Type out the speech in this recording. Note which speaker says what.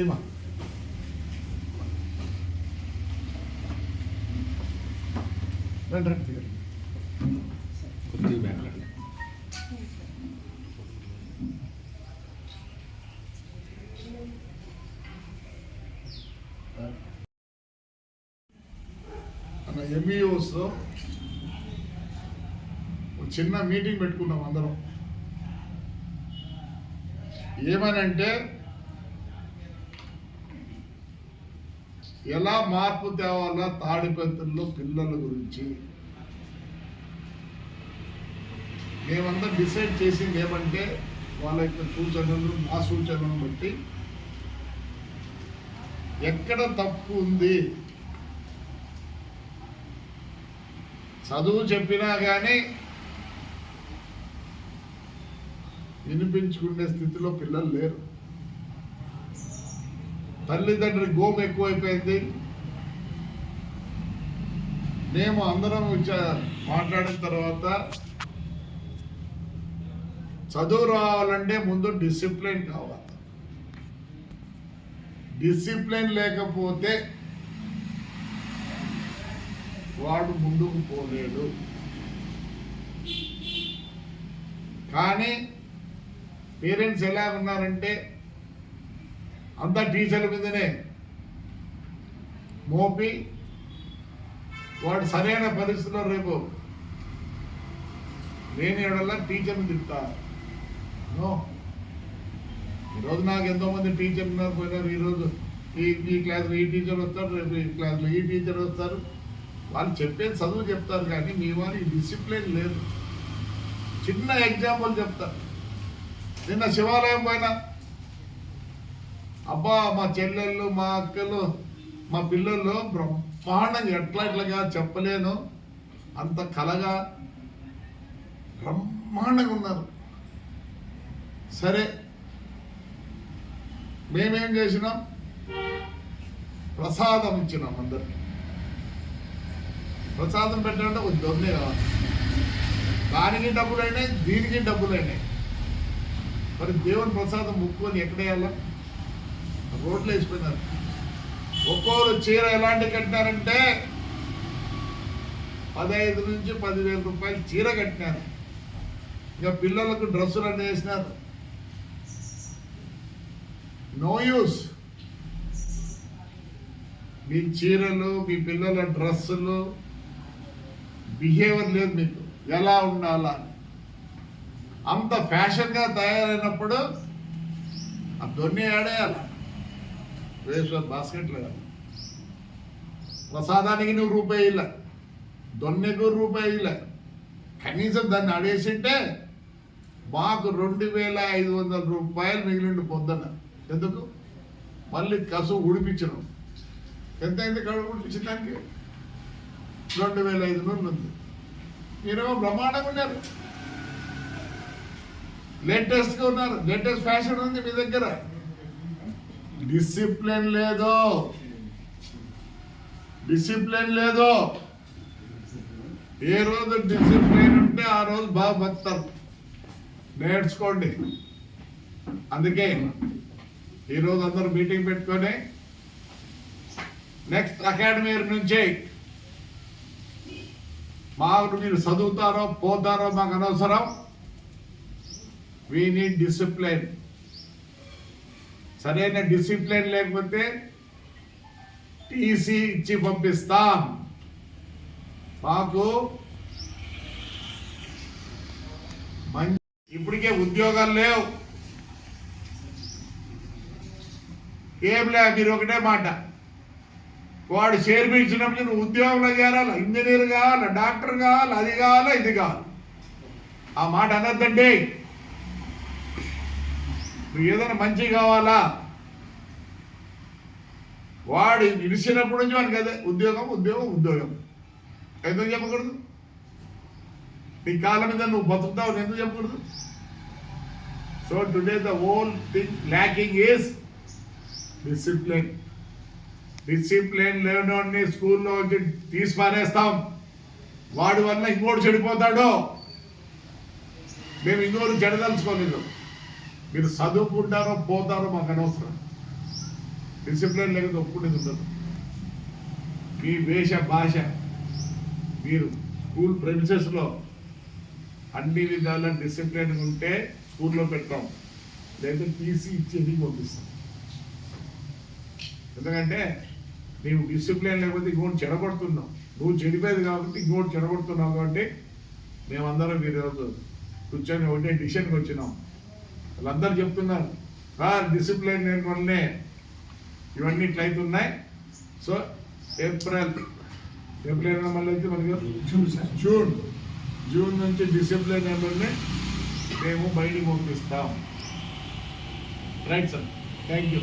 Speaker 1: ఏమా? రండి రండి దిగండి.
Speaker 2: కొద్దిగా
Speaker 1: ఎంఈఓస్లో ఒక చిన్న మీటింగ్ పెట్టుకున్నాం అందరం. ఏమనంటే ఎలా మార్పు తేవాలో తాడిపత్రుల్లో పిల్లల గురించి. మేమంతా డిసైడ్ చేసింది ఏమంటే వాళ్ళ యొక్క సూచనలు మా సూచనలను బట్టి ఎక్కడ తప్పు ఉంది? చదువు చెప్పినా కానీ వినిపించుకునే స్థితిలో పిల్లలు లేరు. తల్లిదండ్రి గోము ఎక్కువైపోయింది. మేము అందరం మాట్లాడిన తర్వాత చదువు రావాలంటే ముందు డిసిప్లిన్ కావాలి. డిసిప్లిన్ లేకపోతే వాడు ముందుకు పోలేడు. కానీ పేరెంట్స్ ఎలా ఉన్నారంటే అంతా టీచర్ల మీదనే మోపి వాడు సరైన పరిస్థితుల్లో రేపు లేని ఎడల్లా టీచర్ని తిప్పుతా ఈరోజు నాకు ఎంతోమంది టీచర్ టీచర్లు ఉన్నారు పోయినారు. ఈరోజు ఈ ఈ క్లాస్లో ఈ టీచర్ వస్తారు రేపు ఈ క్లాస్లో ఈ టీచర్ వస్తారు. వాళ్ళు చెప్పేది చదువు చెప్తారు కానీ మీ వారి డిసిప్లిన్ లేదు. చిన్న ఎగ్జాంపుల్ చెప్తారు నిన్న శివాలయం పైన అబ్బా మా చెల్లెళ్ళు మా అక్కలు మా పిల్లలు బ్రహ్మాండంగా ఎట్లా ఇట్లాగా చెప్పలేను. అంత కలగా బ్రహ్మాండంగా ఉన్నారు. సరే మేమేం చేసినాం? ప్రసాదం ఇచ్చినాం అందరికి. ప్రసాదం పెట్టాలంటే ఒక దొన్నే కావాలి. దానికి డబ్బులైనాయి దీనికి డబ్బులైనాయి. మరి దేవుని ప్రసాదం ముక్కుని ఎక్కడేయాలా రోడ్లు వేసిపోయినారు. ఒక్కోరు చీర ఎలాంటి కట్టినారంటే పదహైదు నుంచి పదివేల రూపాయలు చీర కట్టినారు. ఇక పిల్లలకు డ్రెస్సులు అన్నీ వేసినారు. No use. మీ చీరలు మీ పిల్లల డ్రెస్సులు బిహేవియర్ లేదు మీకు. ఎలా ఉండాలా అని. అంత ఫ్యాషన్గా తయారైనప్పుడు ఆ దొన్ని ఆడేయాలి వేశ్వర్ బాస్కెట్లో ప్రసాదానికి నువ్వు రూపాయి ఇలా దొన్నెకు రూపాయి ఇలా కనీసం దాన్ని అడేసింటే మాకు రెండు వేల ఐదు వందల రూపాయలు మిగిలిండు పొద్దున్న ఎందుకు? మళ్ళీ కసు ఉడిపించడం. ఎంత అయింది కడుపు ఉడిపించడానికి రెండు వేల ఐదు వందలు ఉంది. మీరేమో బ్రహ్మాండంగా ఉన్నారు. లేటెస్ట్గా ఉన్నారు. లేటెస్ట్ ఫ్యాషన్ ఉంది మీ దగ్గర. డిసిప్లిన్ లేదు. డిసిప్లిన్ లేదు. ఏ రోజు డిసిప్లిన్ ఉంటే ఆ రోజు బాగా బతుతారు నేర్చుకోండి. అందుకే ఈరోజు అందరూ మీటింగ్ పెట్టుకొని నెక్స్ట్ అకాడమీ నుంచి మాకు మీరు చదువుతారో పోతారో మాకు అనవసరం. వీ నీడ్ డిసిప్లిన్ సరైన డిసిప్లిన్ లేకపోతే టీసీ ఇచ్చి పంపిస్తాం. మాకు మంచి ఇప్పటికే ఉద్యోగాలు లేవు. ఏం లే మీరు ఒకటే మాట. వాడు చేర్పించినప్పుడు నువ్వు ఉద్యోగంలో చేరాలి. ఇంజనీర్ కావాలి డాక్టర్ కావాలి అది కావాలి ఇది కావాలి. ఆ మాట అనద్దండి. నువ్వు ఏదైనా మంచి కావాలా? వాడు నిలిచినప్పటి నుంచి వానికి అదే ఉద్యోగం ఉద్యోగం ఉద్యోగం. ఎందుకు చెప్పకూడదు? నీ కాళ్ళ మీద నువ్వు బతుకుతావు ఎందుకు చెప్పకూడదు? So today the whole thing lacking is discipline discipline లేనోడిని స్కూల్లో వచ్చి తీసి పారేస్తాం వాడి వల్ల ఇంకోటి చెడిపోతాడు. మేము ఇంకోటి చెడదలుచుకోలేదు. మీరు చదువుకుంటారో పోతారో మాకు అనవసరం. డిసిప్లిన్ లేకపోతే ఒప్పుకునేది ఉండదు. మీ వేష భాష మీరు స్కూల్ ప్రెమిసెస్లో అన్ని విధాల డిసిప్లిన్ ఉంటే స్కూల్లో పెట్టాం. లేదా టీసీ ఇచ్చేది పంపిస్తాం. ఎందుకంటే నీవు డిసిప్లిన్ లేకపోతే ఇంకోటి చెడగొడుతున్నావు. నువ్వు చెడిపోయేది కాబట్టి ఇంకోటి చెడగొడుతున్నావు కాబట్టి మేమందరం మీరు ఈరోజు కూర్చొని ఒకటే డిసిషన్కి వచ్చినాం. వాళ్ళందరూ చెప్తున్నారు సార్ డిసిప్లిన్ లేని వల్లనే ఇవన్నీ ఇట్లయితున్నాయి సో ఏప్రిల్ ఏప్రిల్ మళ్ళీ అయితే మనకి
Speaker 3: జూన్ సార్.
Speaker 1: జూన్ జూన్ నుంచి డిసిప్లిన్ నెంబర్ని మేము బయటికి పంపిస్తాం. Right sir. Thank you